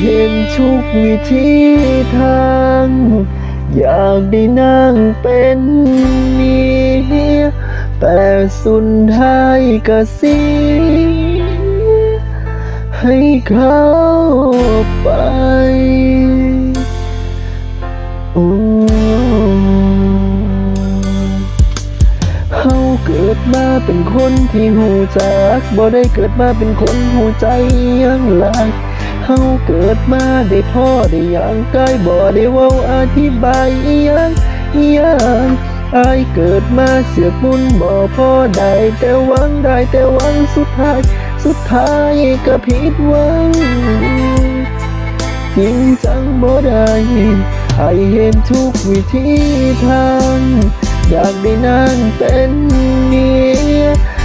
เห็นทุกวิธีทาง อยากได้นางเป็นเมียแต่สุดท้ายก็เสียให้เขาไปโอ้เฮาเกิดมาเป็นคนที่หูจักบ่ได้เกิดมาเป็นคนหูใจยังหลาย เฮาเกิดมาได้พ่อได้ย่างกายบ่ได้เว้าอธิบายอียังอียังอายเกิดมาเสียบุญบ่พ่อได้แต่หวังได้แต่หวังสุดท้าย สุดท้ายก็ผิดหวังจริงจังบ่ได้ให้เห็นทุกวิธีทางอยากได้นางเป็นเมีย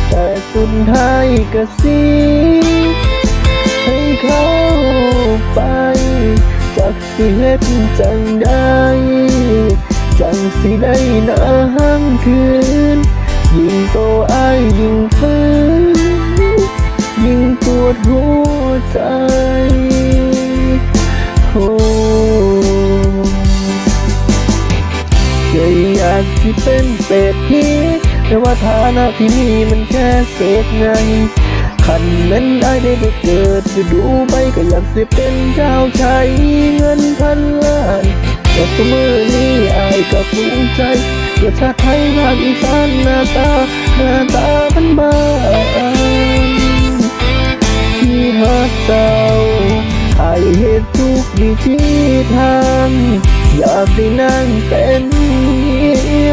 แต่สุดท้ายก็เสียให้เขา ไปจากสิเฮ็ดจังได้ จังสิได้นางคืน ยิ่งโตอายยิ่งฟื้นยิ่งปวดหัวใจโอ้เคยอยากที่เป็นเศรษฐีแต่ว่าฐานะที่มีมันแค่เศษไง ขันนั้นได้ได้ไปเกิดไปดูไปก็อยากจะเป็นเจ้าชายเงินพันล้านแต่ตัวมือนี้อายก็ภูมิใจเกิดชาติไทยภาคอีสานหน้าตาหน้าตามันบ้านที่ฮักเจ้าไอเหตุทุกวิธีทางอยากได้นั่งเป็นเมีย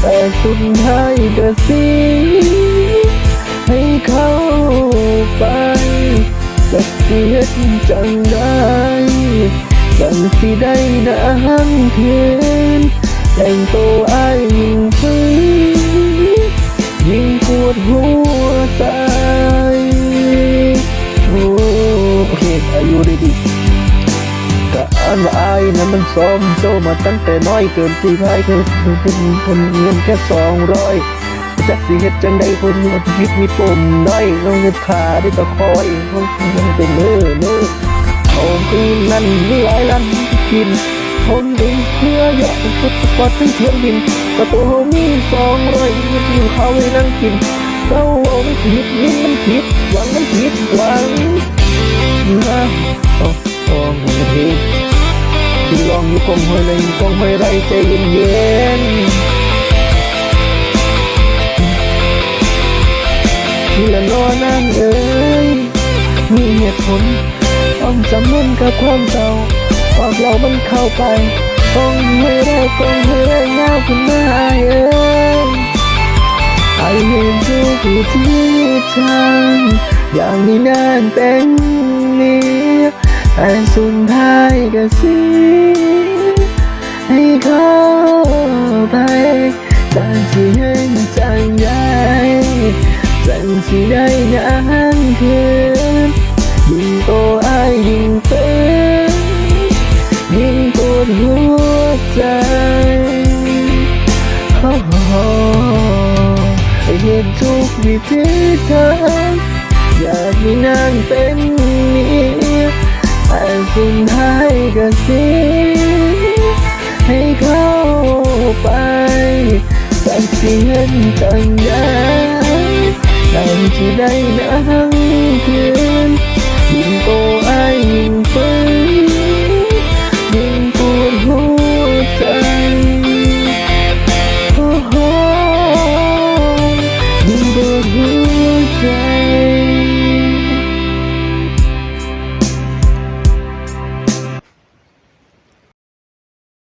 แต่สุดท้ายก็เสีย เขาไปสักเสียจังได้จังสิได้นางคืนแต่งตัวอายยิ่งฟื้นยิ่งปวดหัวใจโอ้โอเคอายุได้ดีก็อันว่าอายนมันซ้อมโจมาตั้งแต่น้อยเกินที่พายเคยเป็นคนเงินแค่สองร้อย จากสิเฮ็ดจังได้คนมีชีวิตมีปมน้อยต้องเงินขาได้ตะคอยเขายังเป็นเนื้อเนื้อเขาคือนั่นมีหลายล้านกินคนดึงเพื่ออยากสุดสปอร์ตทั้งเครื่องบินก็ตัวเขามีสองร้อยเงินอยู่เขาให้นั่งกินเราเอาไม่ผิดนี่มันผิดหวังมันผิดหวังนะโอ้โอ้มันผิดที่ลองอยู่กองห้อยไรกองห้อยไรใจเย็นเย็น นี่ละนอนั่งเอ้ยมีเหตุผลต้องจำมันกับความเศร้าความเรามันเข้าไปกองห้อยไรกองห้อยไรเงาขึ้นมาเอ้ยไอเห็นทุกวิธีทางอย่างนี้นานเป็นเมียแต่สุดท้ายก็เสียให้เขาไปจังสิเห็นจังได้จัง สิได้นานคืนยิ่งโตอายยิ่งเป็นยิ่งปวดหัวใจโอ้โหเห็นทุกวิธีทางอยากมีนางเป็นเมียแต่สุดท้ายก็เสียให้เขาไปสักเสีย đành chỉ đây đã thăng thiên. Nhìn cô ai nhìn phơi